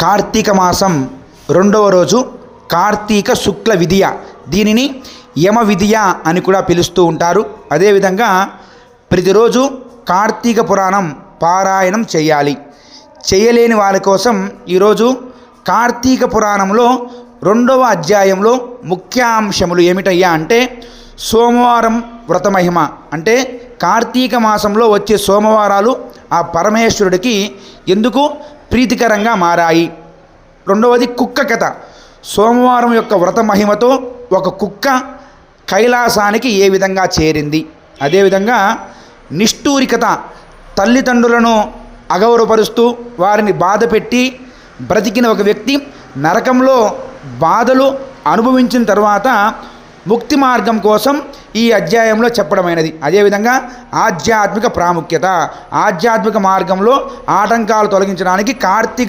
కార్తీక మాసం రెండవ రోజు కార్తీక శుక్ల విధియ. దీనిని యమ విధియ అని కూడా పిలుస్తూ ఉంటారు. అదేవిధంగా ప్రతిరోజు కార్తీక పురాణం పారాయణం చేయాలి. చేయలేని వారి కోసం ఈరోజు కార్తీక పురాణంలో రెండవ అధ్యాయంలో ముఖ్యాంశములు ఏమిటయ్యా అంటే సోమవారం వ్రతమహిమ. అంటే కార్తీక మాసంలో వచ్చే సోమవారాలు ఆ పరమేశ్వరుడికి ఎందుకు ప్రీతికరంగా మారాయి. రెండవది కుక్క కథ. సోమవారం యొక్క వ్రత మహిమతో ఒక కుక్క కైలాసానికి ఏ విధంగా చేరింది? అదేవిధంగా నిష్ఠూరికత తల్లిదండ్రులను అగౌరవపరుస్తూ వారిని బాధ పెట్టి బ్రతికిన ఒక వ్యక్తి నరకంలో బాధలు అనుభవించిన తర్వాత ముక్తి మార్గం కోసం ఈ అధ్యాయంలో చెప్పడమైనది. అదేవిధంగా ఆధ్యాత్మిక ప్రాముఖ్యత. ఆధ్యాత్మిక మార్గంలో ఆటంకాలు తొలగించడానికి కార్తీక